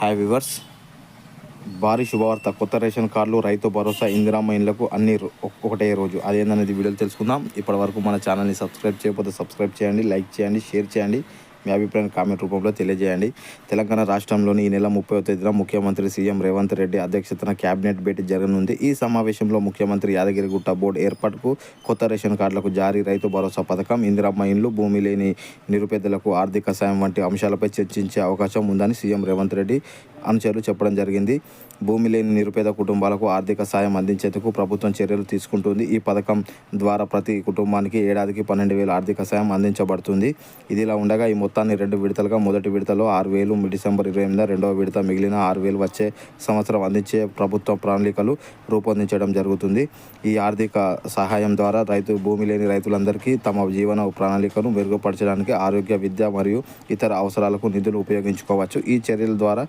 Hi viewers భారీ శుభవార్త. కొత్త రేషన్ కార్డులు రైతు భరోసా ఇందిరామ్మ ఇండ్లకు అన్ని రో- ఒకటే రోజు. అదేందనేది వీడియోలు తెలుసుకుందాం. ఇప్పటి వరకు మన ఛానల్ని సబ్స్క్రైబ్ చేయకపోతే సబ్స్క్రైబ్ చేయండి లైక్ చేయండి షేర్ చేయండి. మీ అభిప్రాయాన్ని కామెంట్ రూపంలో తెలియజేయండి. తెలంగాణ రాష్ట్రంలోని ఈ నెల ముప్పై తేదీన ముఖ్యమంత్రి సీఎం రేవంత్ రెడ్డి అధ్యక్షతన కేబినెట్ భేటీ జరగనుంది. ఈ సమావేశంలో ముఖ్యమంత్రి యాదగిరిగుట్ట బోర్డు ఏర్పాటుకు కొత్త రేషన్ కార్డులకు జారీ రైతు భరోసా పథకం ఇందిరమ్మ ఇండ్లు భూమి లేని నిరుపేదలకు ఆర్థిక సాయం వంటి అంశాలపై చర్చించే అవకాశం ఉందని సీఎం రేవంత్ రెడ్డి అనుచరులు చెప్పడం జరిగింది. భూమి లేని నిరుపేద కుటుంబాలకు ఆర్థిక సాయం అందించేందుకు ప్రభుత్వం చర్యలు తీసుకుంటుంది. ఈ పథకం ద్వారా ప్రతి కుటుంబానికి ఏడాదికి పన్నెండు వేల ఆర్థిక సాయం అందించబడుతుంది. ఇదిలా ఉండగా ఈ మొత్తం మొత్తాన్ని రెండు విడతలుగా మొదటి విడతలో ఆరు వేలు డిసెంబర్ ఇరవై ఎనిమిది రెండవ విడత మిగిలిన ఆరు వేలు వచ్చే సంవత్సరం అందించే ప్రభుత్వ ప్రణాళికలు రూపొందించడం జరుగుతుంది. ఈ ఆర్థిక సహాయం ద్వారా రైతు భూమి లేని రైతులందరికీ తమ జీవన ప్రణాళికను మెరుగుపరచడానికి ఆరోగ్య విద్య మరియు ఇతర అవసరాలకు నిధులు ఉపయోగించుకోవచ్చు. ఈ చర్యల ద్వారా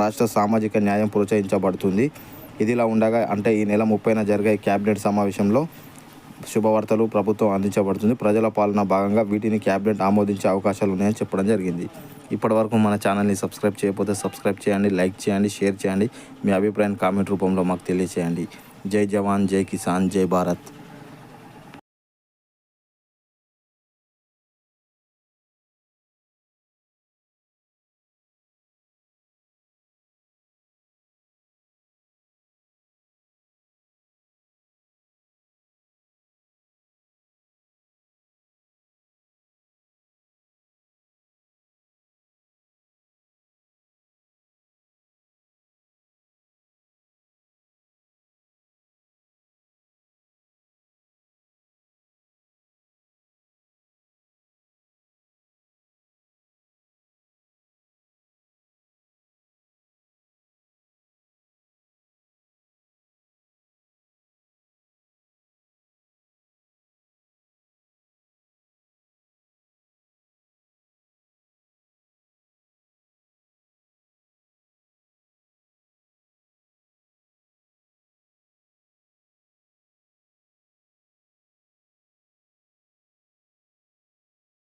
రాష్ట్ర సామాజిక న్యాయం ప్రోత్సహించబడుతుంది. ఇదిలా ఉండగా అంటే ఈ నెల ముప్పైన జరిగే క్యాబినెట్ సమావేశంలో శుభవార్తలు ప్రభుత్వం అందించబడుతుంది. ప్రజల పాలన భాగంగా వీటిని క్యాబినెట్ ఆమోదించే అవకాశాలు ఉన్నాయని చెప్పడం జరిగింది. ఇప్పటివరకు మన ఛానల్ని సబ్స్క్రైబ్ చేయకపోతే సబ్స్క్రైబ్ చేయండి లైక్ చేయండి షేర్ చేయండి. మీ అభిప్రాయాన్ని కామెంట్ రూపంలో మాకు తెలియచేయండి. జై జవాన్ జై కిసాన్ జై భారత్.